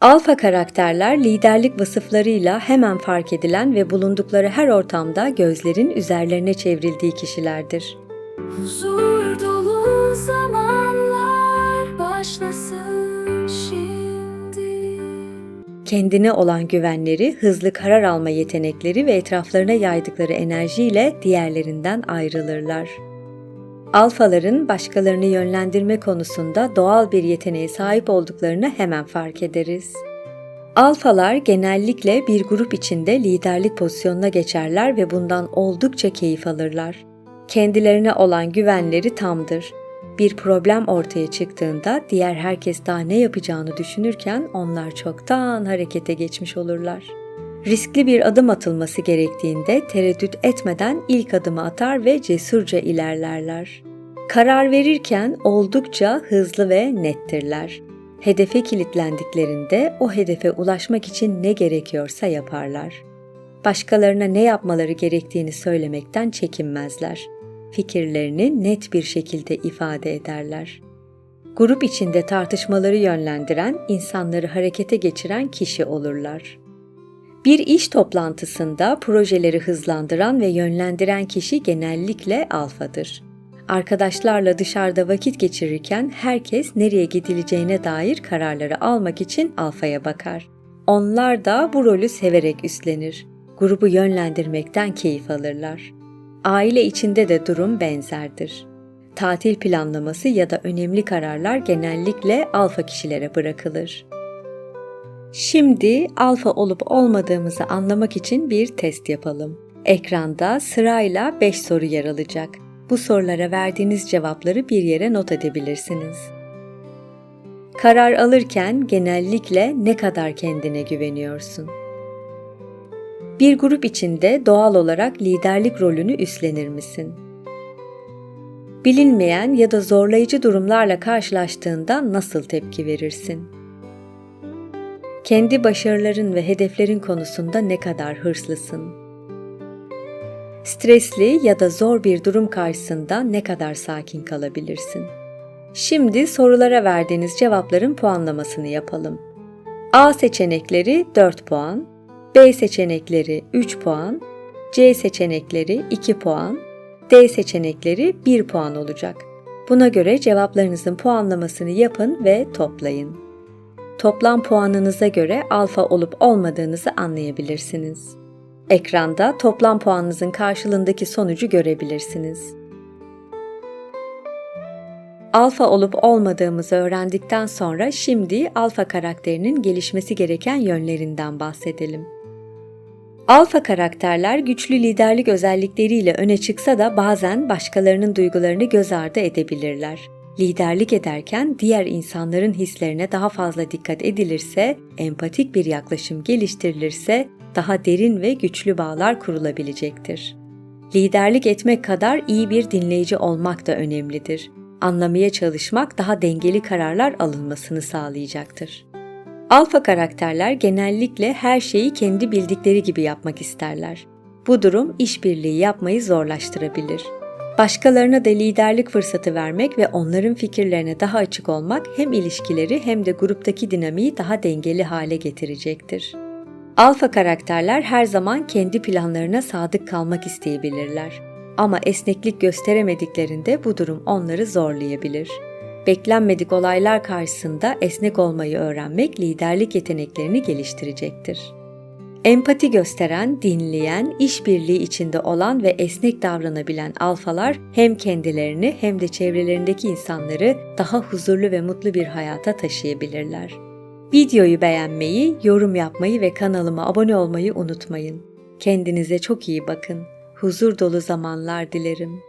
Alfa karakterler liderlik vasıflarıyla hemen fark edilen ve bulundukları her ortamda gözlerin üzerlerine çevrildiği kişilerdir. Huzur dolu zamanlar başlasın şimdi. Kendine olan güvenleri, hızlı karar alma yetenekleri ve etraflarına yaydıkları enerjiyle diğerlerinden ayrılırlar. Alfaların başkalarını yönlendirme konusunda doğal bir yeteneğe sahip olduklarını hemen fark ederiz. Alfalar genellikle bir grup içinde liderlik pozisyonuna geçerler ve bundan oldukça keyif alırlar. Kendilerine olan güvenleri tamdır. Bir problem ortaya çıktığında diğer herkes daha ne yapacağını düşünürken onlar çoktan harekete geçmiş olurlar. Riskli bir adım atılması gerektiğinde tereddüt etmeden ilk adımı atar ve cesurca ilerlerler. Karar verirken oldukça hızlı ve nettirler. Hedefe kilitlendiklerinde o hedefe ulaşmak için ne gerekiyorsa yaparlar. Başkalarına ne yapmaları gerektiğini söylemekten çekinmezler. Fikirlerini net bir şekilde ifade ederler. Grup içinde tartışmaları yönlendiren, insanları harekete geçiren kişi olurlar. Bir iş toplantısında projeleri hızlandıran ve yönlendiren kişi genellikle alfadır. Arkadaşlarla dışarıda vakit geçirirken herkes nereye gidileceğine dair kararları almak için alfaya bakar. Onlar da bu rolü severek üstlenir. Grubu yönlendirmekten keyif alırlar. Aile içinde de durum benzerdir. Tatil planlaması ya da önemli kararlar genellikle alfa kişilere bırakılır. Şimdi alfa olup olmadığımızı anlamak için bir test yapalım. Ekranda sırayla 5 soru yer alacak. Bu sorulara verdiğiniz cevapları bir yere not edebilirsiniz. Karar alırken genellikle ne kadar kendine güveniyorsun? Bir grup içinde doğal olarak liderlik rolünü üstlenir misin? Bilinmeyen ya da zorlayıcı durumlarla karşılaştığında nasıl tepki verirsin? Kendi başarıların ve hedeflerin konusunda ne kadar hırslısın? Stresli ya da zor bir durum karşısında ne kadar sakin kalabilirsin? Şimdi sorulara verdiğiniz cevapların puanlamasını yapalım. A seçenekleri 4 puan, B seçenekleri 3 puan, C seçenekleri 2 puan, D seçenekleri 1 puan olacak. Buna göre cevaplarınızın puanlamasını yapın ve toplayın. Toplam puanınıza göre alfa olup olmadığınızı anlayabilirsiniz. Ekranda toplam puanınızın karşılığındaki sonucu görebilirsiniz. Alfa olup olmadığımızı öğrendikten sonra şimdi alfa karakterinin gelişmesi gereken yönlerinden bahsedelim. Alfa karakterler güçlü liderlik özellikleriyle öne çıksa da bazen başkalarının duygularını göz ardı edebilirler. Liderlik ederken diğer insanların hislerine daha fazla dikkat edilirse, empatik bir yaklaşım geliştirilirse daha derin ve güçlü bağlar kurulabilecektir. Liderlik etmek kadar iyi bir dinleyici olmak da önemlidir. Anlamaya çalışmak daha dengeli kararlar alınmasını sağlayacaktır. Alfa karakterler genellikle her şeyi kendi bildikleri gibi yapmak isterler. Bu durum işbirliği yapmayı zorlaştırabilir. Başkalarına da liderlik fırsatı vermek ve onların fikirlerine daha açık olmak hem ilişkileri hem de gruptaki dinamiği daha dengeli hale getirecektir. Alfa karakterler her zaman kendi planlarına sadık kalmak isteyebilirler. Ama esneklik gösteremediklerinde bu durum onları zorlayabilir. Beklenmedik olaylar karşısında esnek olmayı öğrenmek liderlik yeteneklerini geliştirecektir. Empati gösteren, dinleyen, işbirliği içinde olan ve esnek davranabilen alfalar hem kendilerini hem de çevrelerindeki insanları daha huzurlu ve mutlu bir hayata taşıyabilirler. Videoyu beğenmeyi, yorum yapmayı ve kanalıma abone olmayı unutmayın. Kendinize çok iyi bakın. Huzur dolu zamanlar dilerim.